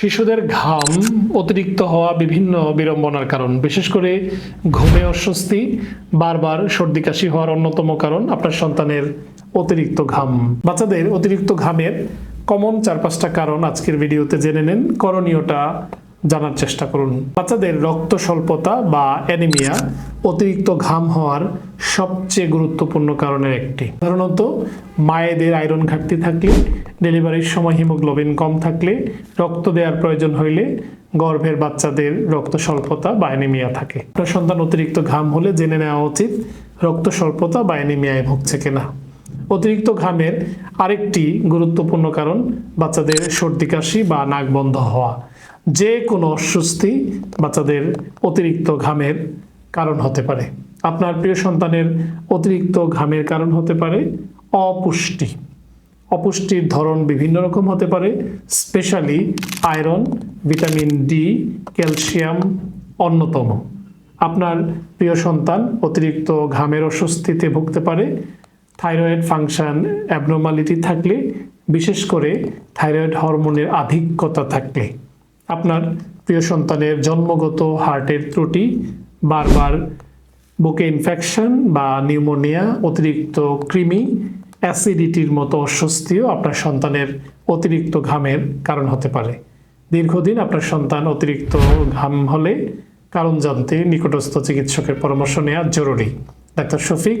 শিশুদের ঘাম, অতিরিক্ত হওয়া বিভিন্ন বিড়ম্বনার কারণ, বিশেষ করে ঘুমে অস্বস্তি, বারবার সর্দি কাশি হওয়ার অন্যতম কারণ আপনার সন্তানের অতিরিক্ত ঘাম। বাচ্চাদের অতিরিক্ত ঘামের কমন চার পাঁচটা কারণ আজকের ভিডিওতে জেনে নেন। করণীয়টা জানার চেষ্টা করুন। বাচ্চাদের রক্ত স্বল্পতা বা অ্যানিমিয়া অতিরিক্ত ঘাম হওয়ার সবচেয়ে গুরুত্বপূর্ণ কারণের একটি। সাধারণত মায়েদের আয়রন ঘাটতি থাকলে, ডেলিভারির সময় হিমোগ্লোবিন কম থাকলে, রক্ত দেওয়ার প্রয়োজন হইলে গর্ভের বাচ্চাদের রক্ত স্বল্পতা বা অ্যানিমিয়া থাকে। আপনার সন্তান অতিরিক্ত ঘাম হলে জেনে নেওয়া উচিত, রক্ত স্বল্পতা বা অ্যানিমিয়ায় ভুগছে কিনা। অতিরিক্ত ঘামের আরেকটি গুরুত্বপূর্ণ কারণ বাচ্চাদের সর্দি, কাশি বা নাক বন্ধ হওয়া। যে কোনো অস্বস্তি বাচ্চাদের অতিরিক্ত ঘামের কারণ হতে পারে। আপনার প্রিয় সন্তানের অতিরিক্ত ঘামের কারণ হতে পারে অপুষ্টি। অপুষ্টির ধরন বিভিন্ন রকম হতে পারে, specially iron, vitamin D, calcium অন্যতম। আপনার প্রিয় সন্তান অতিরিক্ত ঘামের অস্বস্তিতে ভুগতে পারে থাইরয়েড ফাংশন অ্যাবনর্মালিটি থাকলে, বিশেষ করে থাইরয়েড হরমোনের আধিক্যতা থাকলে। আপনার প্রিয় সন্তানের জন্মগত হার্টের ত্রুটি, বারবার বুকে ইনফেকশন বা নিউমোনিয়া অতিরিক্ত কৃমি অ্যাসিডিটির মতো অস্বস্তিও আপনার সন্তানের অতিরিক্ত ঘামের কারণ হতে পারে। দীর্ঘদিন আপনার সন্তান অতিরিক্ত ঘাম হলে কারণ জানতে নিকটস্থ চিকিৎসকের পরামর্শ নেওয়া জরুরি। ডাক্তার শফিক